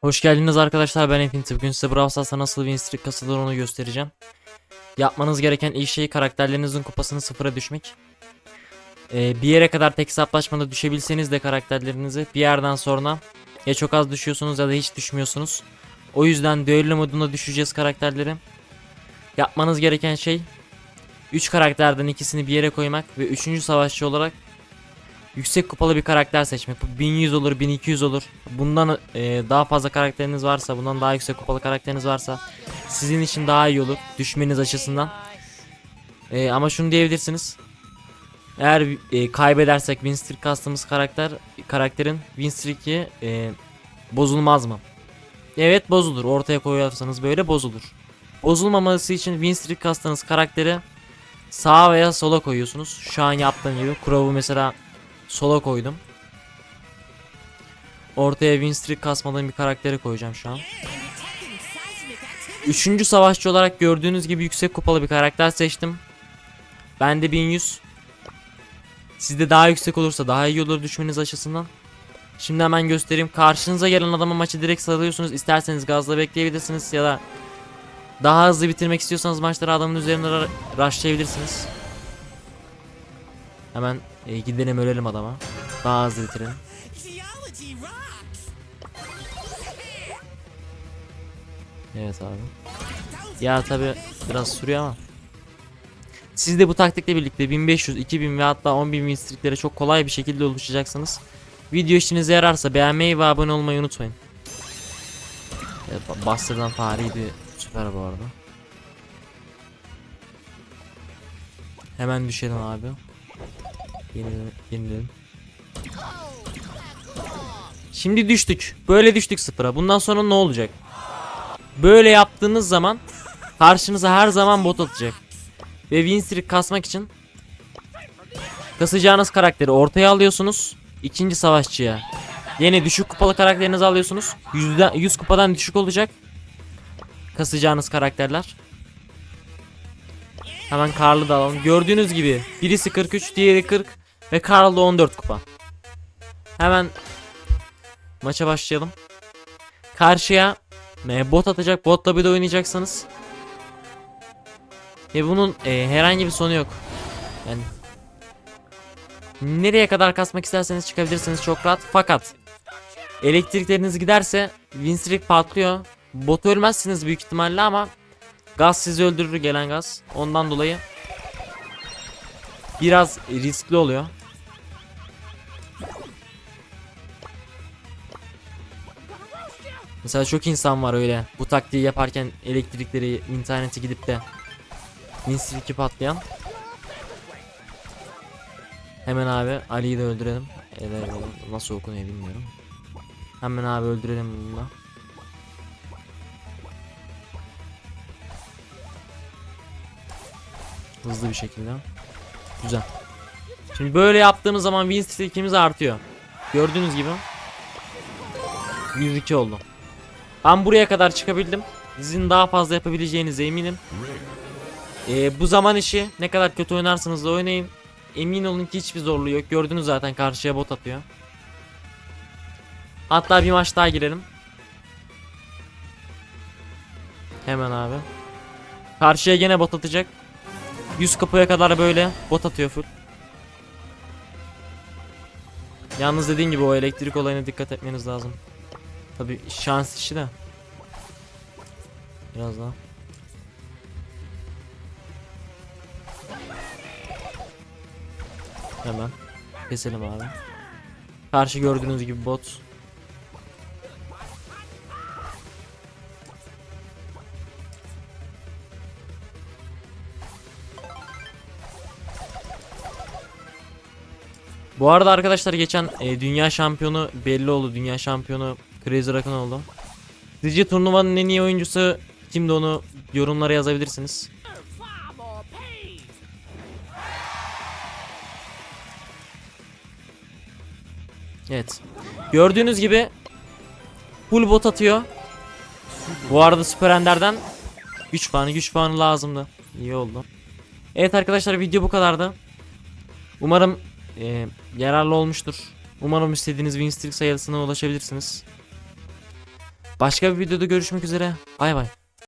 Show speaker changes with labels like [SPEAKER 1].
[SPEAKER 1] Hoş geldiniz arkadaşlar ben Infinity. Bugün size Brawl Stars'ta nasıl win streak kasılır onu göstereceğim. Yapmanız gereken ilk şey karakterlerinizin kupasını sıfıra düşmek. Ee, bir yere kadar tek hesaplaşmada düşebilseniz de karakterlerinizi bir yerden sonra ya çok az düşüyorsunuz ya da hiç düşmüyorsunuz. O yüzden düello moduna düşeceğiz karakterleri. Yapmanız gereken şey 3 karakterden ikisini bir yere koymak ve 3. savaşçı olarak yüksek kupalı bir karakter seçmek. Bu 1100 olur, 1200 olur. Bundan e, daha fazla karakteriniz varsa, bundan daha yüksek kupalı karakteriniz varsa sizin için daha iyi olur düşmeniz açısından. E, ama şunu diyebilirsiniz. Eğer e, kaybedersek win streak kastığımız karakter karakterin win streak'i e, bozulmaz mı? Evet bozulur. Ortaya koyarsanız böyle bozulur. Bozulmaması için win streak kastığınız karakteri sağa veya sola koyuyorsunuz. Şu an yaptığım gibi. Crow'u mesela sola koydum. Ortaya win streak kasmadığım bir karakteri koyacağım şu an. Üçüncü savaşçı olarak gördüğünüz gibi yüksek kupalı bir karakter seçtim. Ben de 1100. Sizde daha yüksek olursa daha iyi olur düşmeniz açısından. Şimdi hemen göstereyim. Karşınıza gelen adama maçı direkt salıyorsunuz. İsterseniz gazla bekleyebilirsiniz ya da daha hızlı bitirmek istiyorsanız maçları adamın üzerine ra- rushlayabilirsiniz. Hemen e, gidelim ölelim adama. Daha hızlı bitirelim. Evet abi. Ya tabi biraz sürüyor ama. Siz de bu taktikle birlikte 1500, 2000 ve hatta 10.000 win streaklere çok kolay bir şekilde ulaşacaksınız. Video işinize yararsa beğenmeyi ve abone olmayı unutmayın. Evet, Buster'dan fariydi. Süper bu arada. Hemen düşelim abi. Yenilelim. Şimdi düştük. Böyle düştük sıfıra. Bundan sonra ne olacak? Böyle yaptığınız zaman karşınıza her zaman bot atacak. Ve win streak kasmak için kasacağınız karakteri ortaya alıyorsunuz. ikinci savaşçıya. Yine düşük kupalı karakterinizi alıyorsunuz. 100'den 100 kupadan düşük olacak. Kasacağınız karakterler. Hemen Karl'ı da alalım. Gördüğünüz gibi birisi 43, diğeri 40 ve Karl da 14 kupa. Hemen maça başlayalım. Karşıya bot atacak. Botla bir de oynayacaksınız. Ve bunun e, herhangi bir sonu yok. Yani nereye kadar kasmak isterseniz çıkabilirsiniz çok rahat. Fakat elektrikleriniz giderse win streak patlıyor. Bot ölmezsiniz büyük ihtimalle ama gaz sizi öldürür gelen gaz. Ondan dolayı biraz riskli oluyor. Mesela çok insan var öyle. Bu taktiği yaparken elektrikleri internete gidip de Winstreak'i patlayan. Hemen abi Ali'yi de öldürelim. Evet, nasıl okunuyor bilmiyorum. Hemen abi öldürelim bunu da. Hızlı bir şekilde. Güzel. Şimdi böyle yaptığımız zaman win streak'imiz artıyor. Gördüğünüz gibi 102 oldu. Ben buraya kadar çıkabildim. Sizin daha fazla yapabileceğinize eminim. Ee, bu zaman işi ne kadar kötü oynarsanız da oynayın. Emin olun ki hiçbir zorluğu yok. Gördünüz zaten karşıya bot atıyor. Hatta bir maç daha girelim. Hemen abi. Karşıya gene bot atacak. 100 kapıya kadar böyle bot atıyor full. Yalnız dediğin gibi o elektrik olayına dikkat etmeniz lazım. Tabi şans işi de. Biraz daha. Hemen. Keselim abi. Karşı gördüğünüz gibi bot. Bu arada arkadaşlar geçen e, dünya şampiyonu belli oldu. Dünya şampiyonu Crazy Rakun oldu. Sizce turnuvanın en iyi oyuncusu kimdi onu yorumlara yazabilirsiniz. Evet. Gördüğünüz gibi full bot atıyor. Bu arada Süper Ender'den güç puanı güç puanı lazımdı. İyi oldu. Evet arkadaşlar video bu kadardı. Umarım e, yararlı olmuştur. Umarım istediğiniz win streak sayısına ulaşabilirsiniz. Başka bir videoda görüşmek üzere. Bay bay.